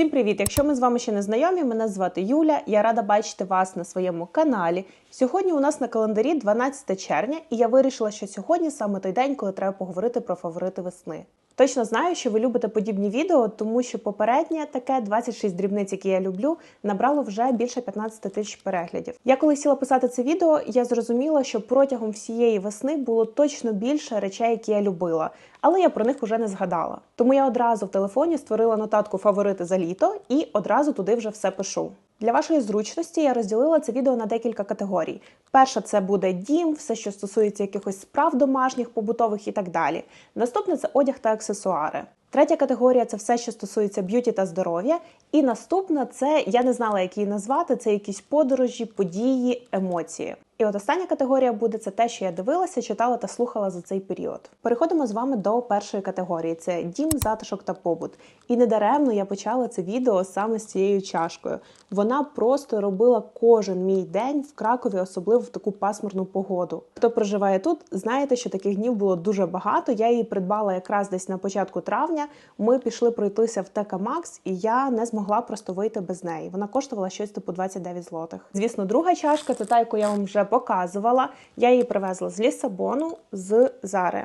Всім привіт! Якщо ми з вами ще не знайомі, мене звати Юля. Я рада бачити вас на своєму каналі. Сьогодні у нас на календарі 12 червня, і я вирішила, що сьогодні саме той день, коли треба поговорити про фаворити весни. Точно знаю, що ви любите подібні відео, тому що попереднє таке 26 дрібниць, які я люблю, набрало вже більше 15 тисяч переглядів. Я коли сіла писати це відео, я зрозуміла, що протягом всієї весни було точно більше речей, які я любила, але я про них уже не згадала. Тому я одразу в телефоні створила нотатку фаворити за літо і одразу туди вже все пишу. Для вашої зручності я розділила це відео на декілька категорій. Перша це буде дім, все, що стосується якихось справ домашніх, побутових і так далі. Наступне це одяг та аксесуари. Третя категорія це все, що стосується б'юті та здоров'я. І наступна це я не знала, як її назвати. Це якісь подорожі, події, емоції. І от остання категорія буде це те, що я дивилася, читала та слухала за цей період. Переходимо з вами до першої категорії: це дім, затишок та побут. І недаремно я почала це відео саме з цією чашкою. Вона просто робила кожен мій день в Кракові, особливо в таку пасмурну погоду. Хто проживає тут, знаєте, що таких днів було дуже багато. Я її придбала якраз десь на початку травня. Ми пішли пройтися в ТК Макс, і я не змогла просто вийти без неї. Вона коштувала щось типу 29 злотих. Звісно, друга чашка це та, яку я вам вже показувала. Я її привезла з Лісабону з Зари.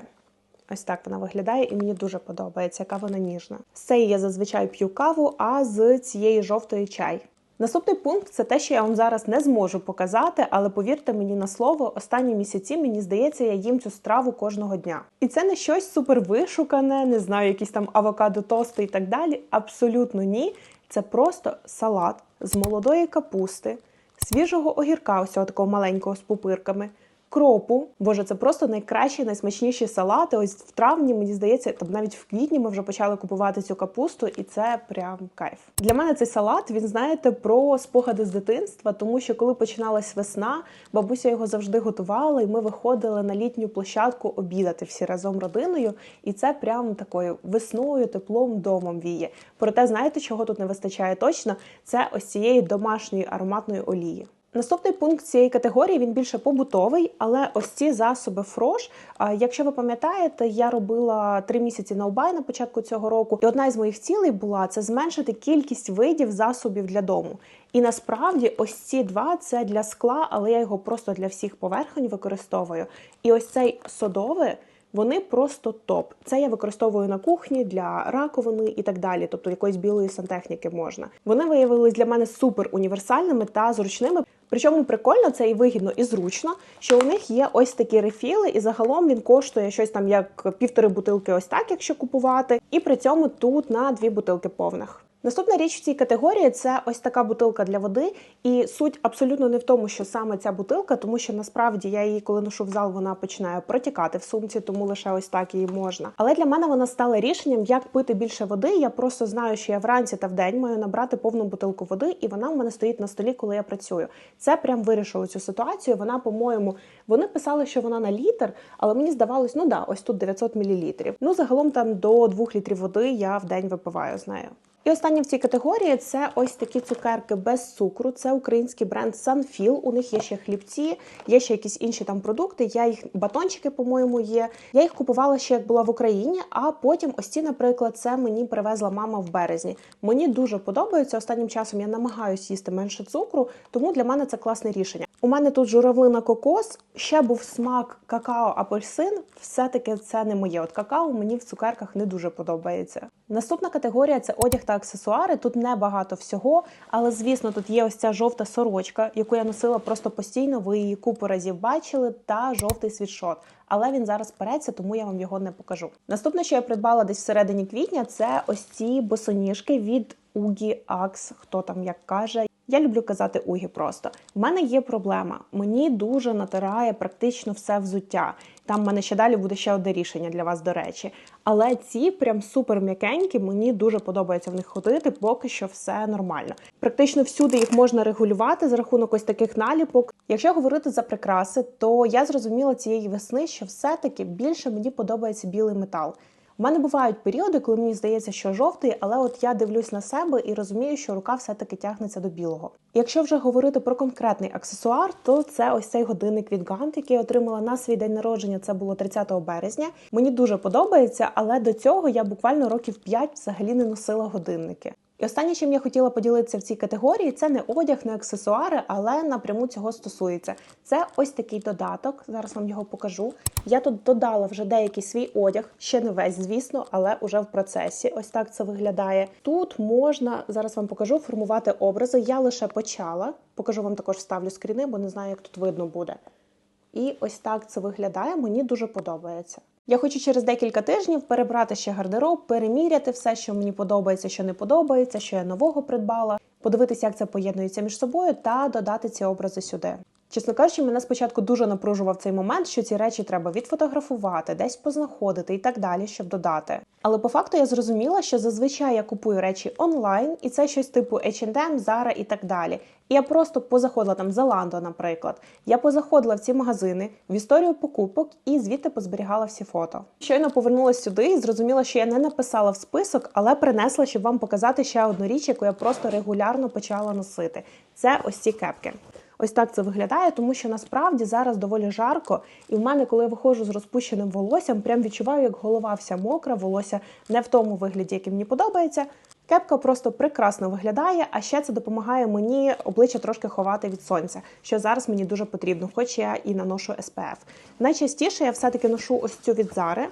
Ось так вона виглядає, і мені дуже подобається, яка вона ніжна. З цієї я зазвичай п'ю каву, а з цієї жовтої чай. Наступний пункт це те, що я вам зараз не зможу показати, але повірте мені на слово, останні місяці мені здається, я їм цю страву кожного дня. І це не щось супер вишукане, не знаю, якісь там авокадо тости і так далі. Абсолютно ні. Це просто салат з молодої капусти, свіжого огірка, ось такого маленького з пупирками. Кропу, боже, це просто найкращі, найсмачніші салати. Ось в травні, мені здається, там навіть в квітні ми вже почали купувати цю капусту, і це прям кайф. Для мене цей салат він знаєте про спогади з дитинства, тому що коли починалась весна, бабуся його завжди готувала, і ми виходили на літню площадку обідати всі разом родиною. І це прям такою весною, теплом домом віє. Проте, знаєте, чого тут не вистачає точно? Це ось цієї домашньої ароматної олії. Наступний пункт цієї категорії він більше побутовий, але ось ці засоби фрош. Якщо ви пам'ятаєте, я робила три місяці на Убай на початку цього року, і одна із моїх цілей була це зменшити кількість видів засобів для дому. І насправді ось ці два це для скла, але я його просто для всіх поверхонь використовую. І ось цей содовий. Вони просто топ. Це я використовую на кухні для раковини і так далі, тобто якоїсь білої сантехніки можна. Вони виявились для мене супер універсальними та зручними. Причому прикольно це і вигідно, і зручно, що у них є ось такі рефіли, і загалом він коштує щось там як півтори бутилки, ось так, якщо купувати. І при цьому тут на дві бутилки повних. Наступна річ в цій категорії це ось така бутилка для води. І суть абсолютно не в тому, що саме ця бутилка, тому що насправді я її, коли ношу в зал, вона починає протікати в сумці, тому лише ось так її можна. Але для мене вона стала рішенням, як пити більше води. Я просто знаю, що я вранці та вдень маю набрати повну бутилку води, і вона в мене стоїть на столі, коли я працюю. Це прям вирішило цю ситуацію. Вона, по-моєму, вони писали, що вона на літр, але мені здавалось, ну да, ось тут 900 мл. Ну загалом там до 2 літрів води я в день випиваю з нею. І останнє в цій категорії це ось такі цукерки без цукру. Це український бренд Sunfil. У них є ще хлібці, є ще якісь інші там продукти. Я їх батончики, по-моєму, є. Я їх купувала ще як була в Україні. А потім ось ці, наприклад, це мені привезла мама в березні. Мені дуже подобається. Останнім часом я намагаюся їсти менше цукру, тому для мене це класне рішення. У мене тут журавлина кокос, ще був смак какао-апельсин. Все-таки це не моє. От какао мені в цукерках не дуже подобається. Наступна категорія це одяг та аксесуари. Тут небагато всього, але звісно, тут є ось ця жовта сорочка, яку я носила просто постійно. Ви її купу разів бачили, та жовтий світшот. Але він зараз переться, тому я вам його не покажу. Наступне, що я придбала десь всередині квітня, це ось ці босоніжки від Угі Акс, хто там як каже. Я люблю казати угі просто. У мене є проблема. Мені дуже натирає практично все взуття. Там в мене ще далі буде ще одне рішення для вас, до речі. Але ці прям супер м'якенькі, мені дуже подобається в них ходити, поки що все нормально. Практично всюди їх можна регулювати за рахунок ось таких наліпок. Якщо говорити за прикраси, то я зрозуміла цієї весни, що все-таки більше мені подобається білий метал. У мене бувають періоди, коли мені здається, що жовтий, але от я дивлюсь на себе і розумію, що рука все-таки тягнеться до білого. Якщо вже говорити про конкретний аксесуар, то це ось цей годинник від Gantt, який я отримала на свій день народження. Це було 30 березня. Мені дуже подобається, але до цього я буквально років 5 взагалі не носила годинники. І останнє, чим я хотіла поділитися в цій категорії, це не одяг, не аксесуари, але напряму цього стосується. Це ось такий додаток. Зараз вам його покажу. Я тут додала вже деякий свій одяг, ще не весь, звісно, але уже в процесі. Ось так це виглядає. Тут можна зараз вам покажу формувати образи. Я лише почала. Покажу вам також ставлю скріни, бо не знаю, як тут видно буде. І ось так це виглядає. Мені дуже подобається. Я хочу через декілька тижнів перебрати ще гардероб, переміряти все, що мені подобається, що не подобається, що я нового придбала, подивитися, як це поєднується між собою, та додати ці образи сюди. Чесно кажучи, мене спочатку дуже напружував цей момент, що ці речі треба відфотографувати, десь познаходити і так далі, щоб додати. Але по факту я зрозуміла, що зазвичай я купую речі онлайн, і це щось типу H&M, Zara і так далі. І я просто позаходила там Zalando, наприклад. Я позаходила в ці магазини в історію покупок і звідти позберігала всі фото. Щойно повернулася сюди і зрозуміла, що я не написала в список, але принесла, щоб вам показати ще одну річ, яку я просто регулярно почала носити. Це ось ці кепки. Ось так це виглядає, тому що насправді зараз доволі жарко, і в мене, коли я виходжу з розпущеним волоссям, прям відчуваю, як голова вся мокра, волосся не в тому вигляді, який мені подобається. Кепка просто прекрасно виглядає, а ще це допомагає мені обличчя трошки ховати від сонця, що зараз мені дуже потрібно, хоч я і наношу SPF. Найчастіше я все-таки ношу ось цю від Зари.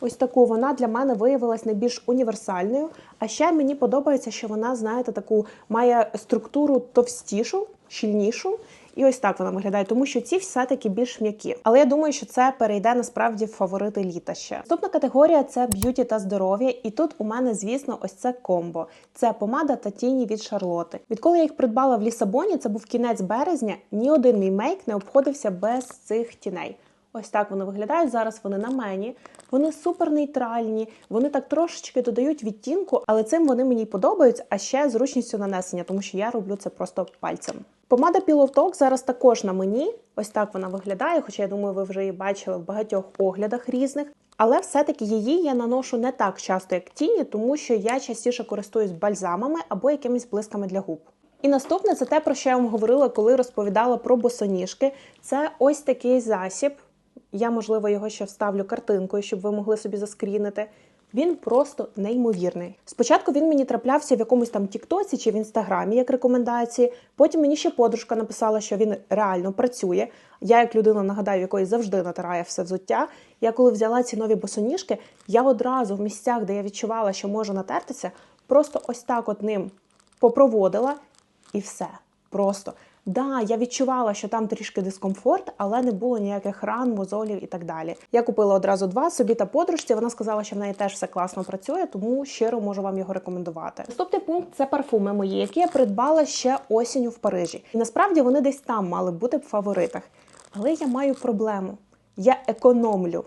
Ось таку вона для мене виявилась найбільш універсальною. А ще мені подобається, що вона, знаєте, таку має структуру товстішу, щільнішу. І ось так вона виглядає, тому що ці все-таки більш м'які. Але я думаю, що це перейде насправді в фаворити літа ще. Наступна категорія це б'юті та здоров'я. І тут у мене, звісно, ось це комбо. Це помада та тіні від Шарлоти. Відколи я їх придбала в Лісабоні, це був кінець березня. Ні один мій мейк не обходився без цих тіней. Ось так вони виглядають. Зараз вони на мені. Вони супер нейтральні, вони так трошечки додають відтінку, але цим вони мені подобаються, а ще зручністю нанесення, тому що я роблю це просто пальцем. Помада Pillow Talk зараз також на мені. Ось так вона виглядає, хоча я думаю, ви вже її бачили в багатьох оглядах різних. Але все-таки її я наношу не так часто, як тіні, тому що я частіше користуюсь бальзамами або якимись блисками для губ. І наступне це те, про що я вам говорила, коли розповідала про босоніжки. Це ось такий засіб. Я, можливо, його ще вставлю картинкою, щоб ви могли собі заскрінити. Він просто неймовірний. Спочатку він мені траплявся в якомусь там Тіктоці чи в інстаграмі як рекомендації. Потім мені ще подружка написала, що він реально працює. Я, як людина, нагадаю, якої завжди натирає все взуття. Я коли взяла ці нові босоніжки, я одразу в місцях, де я відчувала, що можу натертися, просто ось так от ним попроводила і все. Просто. Да, я відчувала, що там трішки дискомфорт, але не було ніяких ран, мозолів і так далі. Я купила одразу два собі та подружці. Вона сказала, що в неї теж все класно працює, тому щиро можу вам його рекомендувати. Наступний пункт це парфуми мої, які я придбала ще осінню в Парижі. І насправді вони десь там мали бути в фаворитах. Але я маю проблему. Я економлю.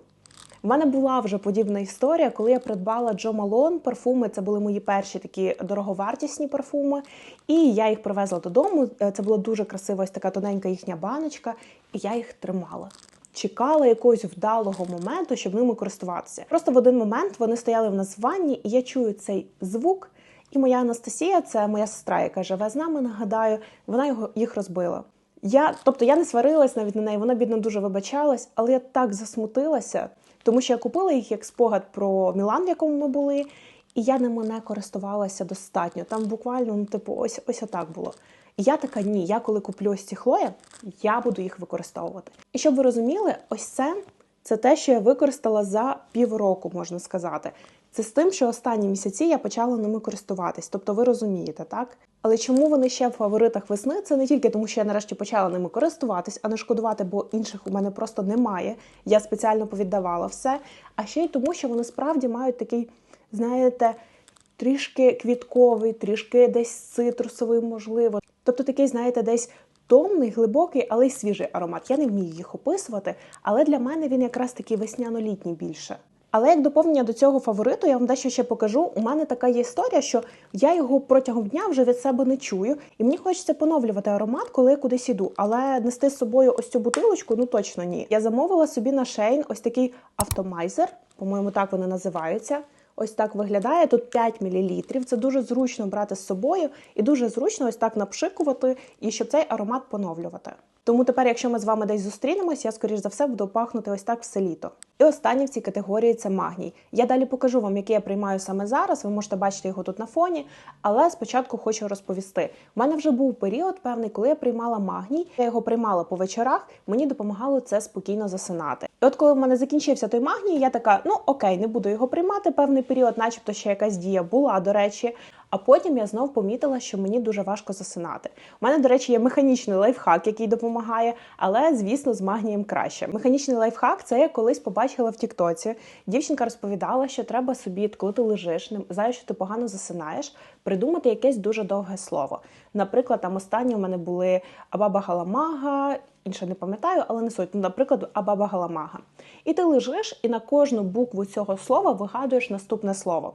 У мене була вже подібна історія, коли я придбала Джо Малон парфуми. Це були мої перші такі дороговартісні парфуми. І я їх привезла додому. Е, Це була дуже красива ось така тоненька їхня баночка, і я їх тримала. Чекала якогось вдалого моменту, щоб ними користуватися. Просто в один момент вони стояли в нас в ванні, і я чую цей звук. І моя Анастасія, це моя сестра, яка живе з нами, нагадаю, вона його їх розбила. Я, тобто я не сварилась навіть на неї, вона бідно дуже вибачалась, але я так засмутилася, тому що я купила їх як спогад про Мілан, в якому ми були, і я ними не користувалася достатньо. Там буквально, ну, типу, ось ось отак було. І я така, ні, я коли куплю ось ці хлоя, я буду їх використовувати. І щоб ви розуміли, ось це це те, що я використала за півроку, можна сказати. Це з тим, що останні місяці я почала ними користуватись. Тобто ви розумієте, так? Але чому вони ще в фаворитах весни? Це не тільки тому, що я нарешті почала ними користуватись, а не шкодувати, бо інших у мене просто немає. Я спеціально повіддавала все. А ще й тому, що вони справді мають такий, знаєте, трішки квітковий, трішки десь цитрусовий, можливо. Тобто такий, знаєте, десь томний, глибокий, але й свіжий аромат. Я не вмію їх описувати, але для мене він якраз такий весняно-літній більше. Але як доповнення до цього фавориту, я вам дещо ще покажу. У мене така є історія, що я його протягом дня вже від себе не чую, і мені хочеться поновлювати аромат, коли я кудись іду. Але нести з собою ось цю бутилочку, ну точно ні. Я замовила собі на шейн ось такий автомайзер, по-моєму, так вони називаються. Ось так виглядає тут 5 мл. Це дуже зручно брати з собою і дуже зручно ось так напшикувати, і щоб цей аромат поновлювати. Тому тепер, якщо ми з вами десь зустрінемось, я скоріш за все буду пахнути ось так все літо. І останнє в цій категорії це магній. Я далі покажу вам, який я приймаю саме зараз. Ви можете бачити його тут на фоні. Але спочатку хочу розповісти. У мене вже був період певний, коли я приймала магній. Я його приймала по вечорах. Мені допомагало це спокійно засинати. І от коли в мене закінчився той магній, я така: ну окей, не буду його приймати певний період, начебто ще якась дія була, до речі. А потім я знов помітила, що мені дуже важко засинати. У мене, до речі, є механічний лайфхак, який допомагає, але звісно, з магнієм краще. Механічний лайфхак це я колись побачила в Тіктоці. Дівчинка розповідала, що треба собі, коли ти лежиш, не знаєш, що ти погано засинаєш, придумати якесь дуже довге слово. Наприклад, там останні в мене були Абаба Галамага. Інше не пам'ятаю, але не суть. Ну, наприклад, Абаба Галамага. І ти лежиш і на кожну букву цього слова вигадуєш наступне слово.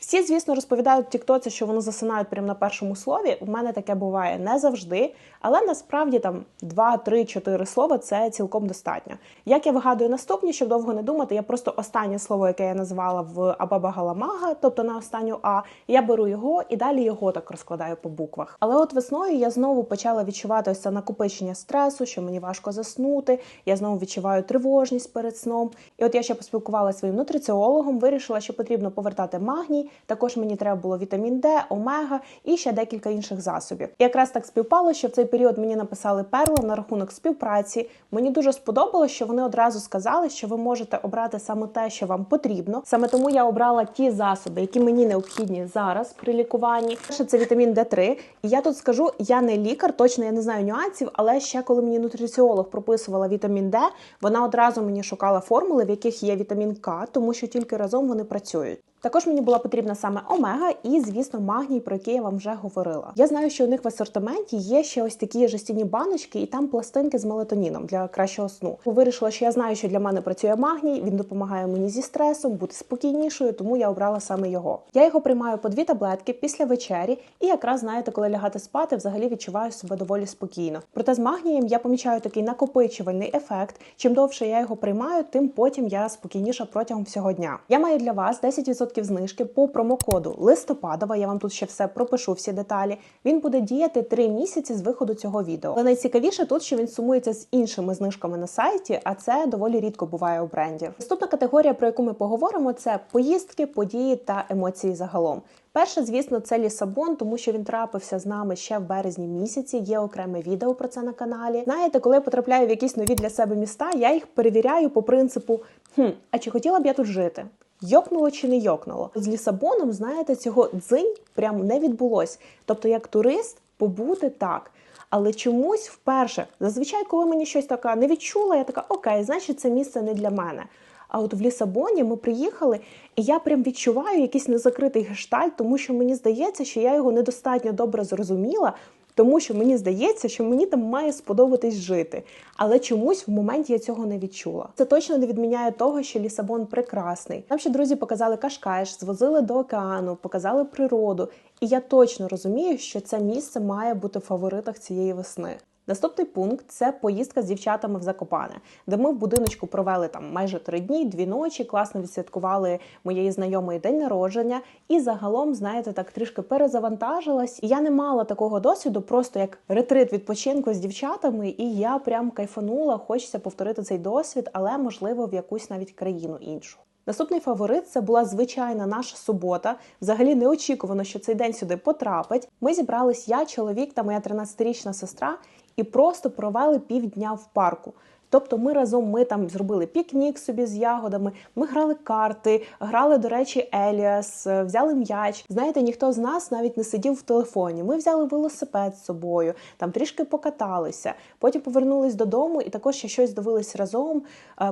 Всі, звісно, розповідають в Тіктоці, що вони засинають прямо на першому слові. У мене таке буває не завжди, але насправді там 2, 3, 4 слова це цілком достатньо. Як я вигадую наступні, щоб довго не думати, я просто останнє слово, яке я назвала в Абаба Галамага, тобто на останню А, я беру його і далі його так розкладаю по буквах. Але от весною я знову почала відчувати ось це накопичення стресу, що мені важко заснути. Я знову відчуваю тривожність перед сном. І от я ще поспілкувалася своїм нутриціологом, вирішила, що потрібно повертати магній. Також мені треба було вітамін Д, омега і ще декілька інших засобів. І якраз так співпало, що в цей період мені написали перла на рахунок співпраці. Мені дуже сподобалось, що вони одразу сказали, що ви можете обрати саме те, що вам потрібно. Саме тому я обрала ті засоби, які мені необхідні зараз при лікуванні. Перше це вітамін Д3. І я тут скажу, я не лікар, точно я не знаю нюансів, але ще коли мені нутриціолог прописувала вітамін Д, вона одразу мені шукала формули, в яких є вітамін К, тому що тільки разом вони працюють. Також мені була потрібна саме омега і, звісно, магній, про який я вам вже говорила. Я знаю, що у них в асортименті є ще ось такі жестяні баночки, і там пластинки з мелатоніном для кращого сну. Вирішила, що я знаю, що для мене працює магній. Він допомагає мені зі стресом, бути спокійнішою, тому я обрала саме його. Я його приймаю по дві таблетки після вечері, і якраз знаєте, коли лягати спати, взагалі відчуваю себе доволі спокійно. Проте з магнієм я помічаю такий накопичувальний ефект. Чим довше я його приймаю, тим потім я спокійніша протягом всього дня. Я маю для вас 10% 10% знижки по промокоду листопадова. Я вам тут ще все пропишу, всі деталі. Він буде діяти 3 місяці з виходу цього відео. Але найцікавіше тут, що він сумується з іншими знижками на сайті, а це доволі рідко буває у брендів. Наступна категорія, про яку ми поговоримо, це поїздки, події та емоції загалом. Перше, звісно, це Лісабон, тому що він трапився з нами ще в березні місяці. Є окреме відео про це на каналі. Знаєте, коли я потрапляю в якісь нові для себе міста, я їх перевіряю по принципу: хм, а чи хотіла б я тут жити? Йокнуло чи не йокнуло. З Лісабоном, знаєте, цього дзинь прям не відбулось. Тобто, як турист, побути так. Але чомусь вперше, зазвичай, коли мені щось таке не відчула, я така, окей, значить, це місце не для мене. А от в Лісабоні ми приїхали, і я прям відчуваю якийсь незакритий гештальт, тому що мені здається, що я його недостатньо добре зрозуміла тому що мені здається, що мені там має сподобатись жити. Але чомусь в моменті я цього не відчула. Це точно не відміняє того, що Лісабон прекрасний. Нам ще друзі показали Кашкайш, звозили до океану, показали природу. І я точно розумію, що це місце має бути в фаворитах цієї весни. Наступний пункт це поїздка з дівчатами в Закопане, де ми в будиночку провели там майже три дні, дві ночі, класно відсвяткували моєї знайомої день народження. І загалом, знаєте, так трішки перезавантажилась. І я не мала такого досвіду, просто як ретрит відпочинку з дівчатами, і я прям кайфанула. Хочеться повторити цей досвід, але можливо в якусь навіть країну іншу. Наступний фаворит це була звичайна наша субота. Взагалі неочікувано, що цей день сюди потрапить. Ми зібрались я, чоловік та моя 13-річна сестра, і просто провели півдня в парку. Тобто ми разом ми там зробили пікнік собі з ягодами, ми грали карти, грали, до речі, Еліас, взяли м'яч. Знаєте, ніхто з нас навіть не сидів в телефоні. Ми взяли велосипед з собою, там трішки покаталися. Потім повернулись додому і також ще щось дивились разом.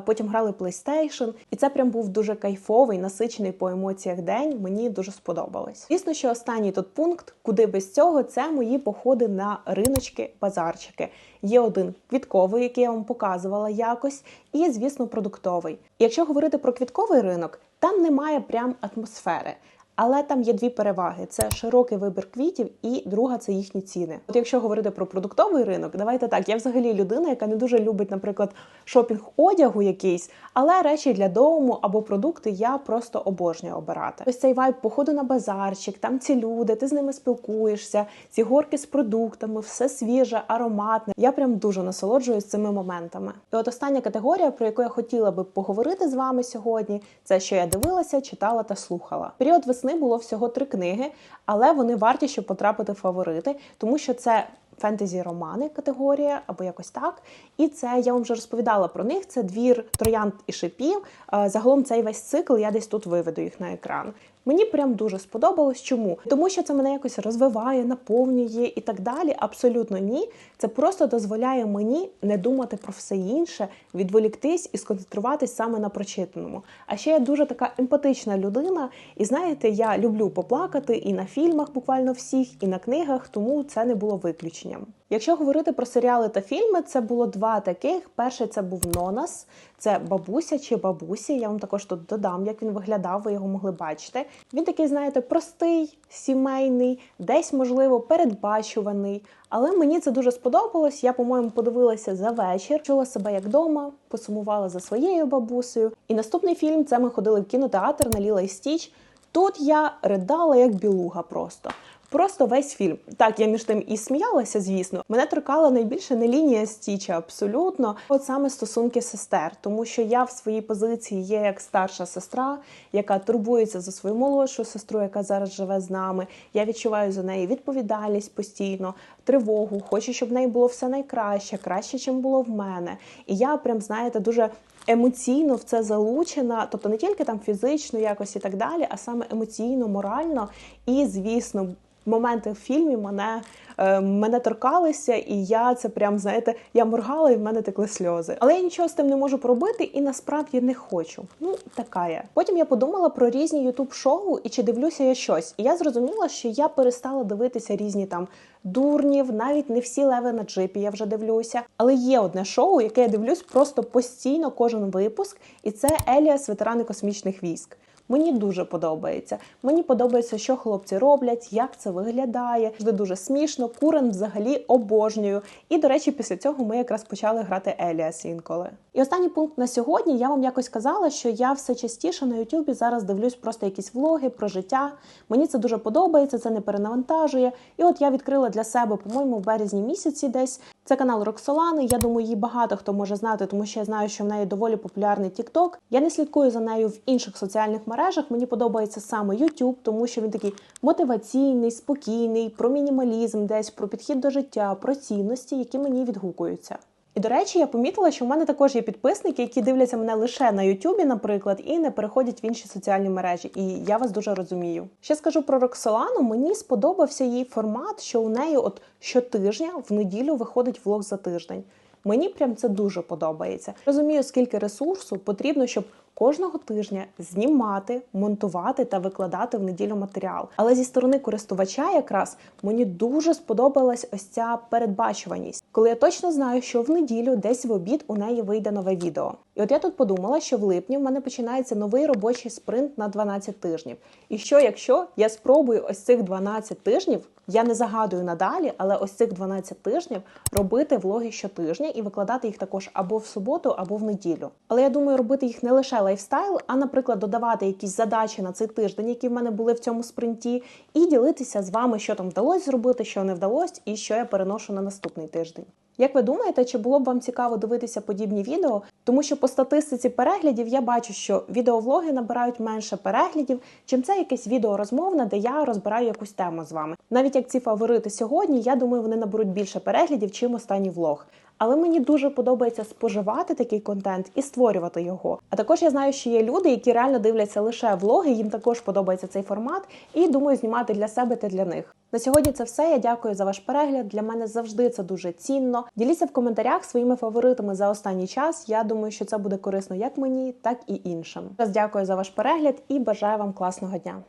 Потім грали PlayStation. І це прям був дуже кайфовий, насичений по емоціях день. Мені дуже сподобалось. Звісно, що останній тут пункт, куди без цього, це мої походи на риночки, базарчики. Є один квітковий, який я вам показувала якось, і, звісно, продуктовий. Якщо говорити про квітковий ринок, там немає прям атмосфери. Але там є дві переваги: це широкий вибір квітів, і друга це їхні ціни. От якщо говорити про продуктовий ринок, давайте так. Я взагалі людина, яка не дуже любить, наприклад, шопінг одягу якийсь, але речі для дому або продукти я просто обожнюю обирати. Ось цей вайб походу на базарчик, там ці люди, ти з ними спілкуєшся, ці горки з продуктами, все свіже, ароматне. Я прям дуже насолоджуюсь цими моментами. І от остання категорія, про яку я хотіла би поговорити з вами сьогодні, це що я дивилася, читала та слухала. Період весни було всього три книги, але вони варті, щоб потрапити в фаворити, тому що це. Фентезі-романи категорія або якось так. І це я вам вже розповідала про них. Це двір троянд і шипів. Е, Загалом цей весь цикл я десь тут виведу їх на екран. Мені прям дуже сподобалось. Чому? Тому що це мене якось розвиває, наповнює і так далі. Абсолютно ні. Це просто дозволяє мені не думати про все інше, відволіктись і сконцентруватись саме на прочитаному. А ще я дуже така емпатична людина, і знаєте, я люблю поплакати і на фільмах, буквально всіх, і на книгах, тому це не було виключенням. Якщо говорити про серіали та фільми, це було два таких. Перший це був Нонас, це бабуся чи бабусі. Я вам також тут додам, як він виглядав, ви його могли бачити. Він такий, знаєте, простий, сімейний, десь, можливо, передбачуваний. Але мені це дуже сподобалось. Я, по-моєму, подивилася за вечір, чула себе як вдома, посумувала за своєю бабусею. І наступний фільм це ми ходили в кінотеатр на Ліла і Стіч. Тут я ридала як білуга просто. Просто весь фільм. Так, я між тим і сміялася, звісно. Мене торкала найбільше не лінія стіча, абсолютно. От саме стосунки сестер, тому що я в своїй позиції є як старша сестра, яка турбується за свою молодшу сестру, яка зараз живе з нами. Я відчуваю за неї відповідальність постійно, тривогу. Хочу, щоб в неї було все найкраще, краще, чим було в мене. І я прям знаєте дуже. Емоційно в це залучена, тобто не тільки там фізично якось і так далі, а саме емоційно, морально. І, звісно, моменти в фільмі мене е, мене торкалися, і я це прям знаєте, я моргала, і в мене текли сльози. Але я нічого з тим не можу поробити, і насправді не хочу. Ну така я. Потім я подумала про різні ютуб шоу і чи дивлюся я щось. І я зрозуміла, що я перестала дивитися різні там дурнів, навіть не всі леви на джипі. Я вже дивлюся. Але є одне шоу, яке я дивлюсь просто постійно кожен випуск, і це Еліас, ветерани космічних військ. Мені дуже подобається. Мені подобається, що хлопці роблять, як це виглядає. Завжди дуже смішно. Курен взагалі обожнюю. І, до речі, після цього ми якраз почали грати Еліас інколи. І останній пункт на сьогодні. Я вам якось казала, що я все частіше на Ютубі зараз дивлюсь просто якісь влоги про життя. Мені це дуже подобається, це не перенавантажує. І от я відкрила для себе, по-моєму, в березні місяці десь. Це канал Роксолани. Я думаю, її багато хто може знати, тому що я знаю, що в неї доволі популярний TikTok. Я не слідкую за нею в інших соціальних мережах. Мені подобається саме YouTube, тому що він такий мотиваційний, спокійний, про мінімалізм, десь про підхід до життя, про цінності, які мені відгукуються. І до речі, я помітила, що в мене також є підписники, які дивляться мене лише на Ютубі, наприклад, і не переходять в інші соціальні мережі. І я вас дуже розумію. Ще скажу про Роксолану. Мені сподобався її формат, що у неї от щотижня в неділю виходить влог за тиждень. Мені прям це дуже подобається. Розумію, скільки ресурсу потрібно, щоб кожного тижня знімати, монтувати та викладати в неділю матеріал. Але зі сторони користувача, якраз мені дуже сподобалась ось ця передбачуваність, коли я точно знаю, що в неділю десь в обід у неї вийде нове відео. І от я тут подумала, що в липні в мене починається новий робочий спринт на 12 тижнів. І що, якщо я спробую ось цих 12 тижнів, я не загадую надалі, але ось цих 12 тижнів робити влоги щотижня і викладати їх також або в суботу, або в неділю. Але я думаю, робити їх не лише лайфстайл, а, наприклад, додавати якісь задачі на цей тиждень, які в мене були в цьому спринті, і ділитися з вами, що там вдалося зробити, що не вдалося, і що я переношу на наступний тиждень. Як ви думаєте, чи було б вам цікаво дивитися подібні відео? Тому що по статистиці переглядів я бачу, що відеовлоги набирають менше переглядів, чим це якесь відео розмовне, де я розбираю якусь тему з вами. Навіть як ці фаворити сьогодні, я думаю, вони наберуть більше переглядів, чим останній влог. Але мені дуже подобається споживати такий контент і створювати його. А також я знаю, що є люди, які реально дивляться лише влоги, їм також подобається цей формат, і думаю знімати для себе та для них. На сьогодні це все. Я дякую за ваш перегляд. Для мене завжди це дуже цінно. Діліться в коментарях своїми фаворитами за останній час. Я думаю, що це буде корисно як мені, так і іншим. Раз дякую за ваш перегляд і бажаю вам класного дня.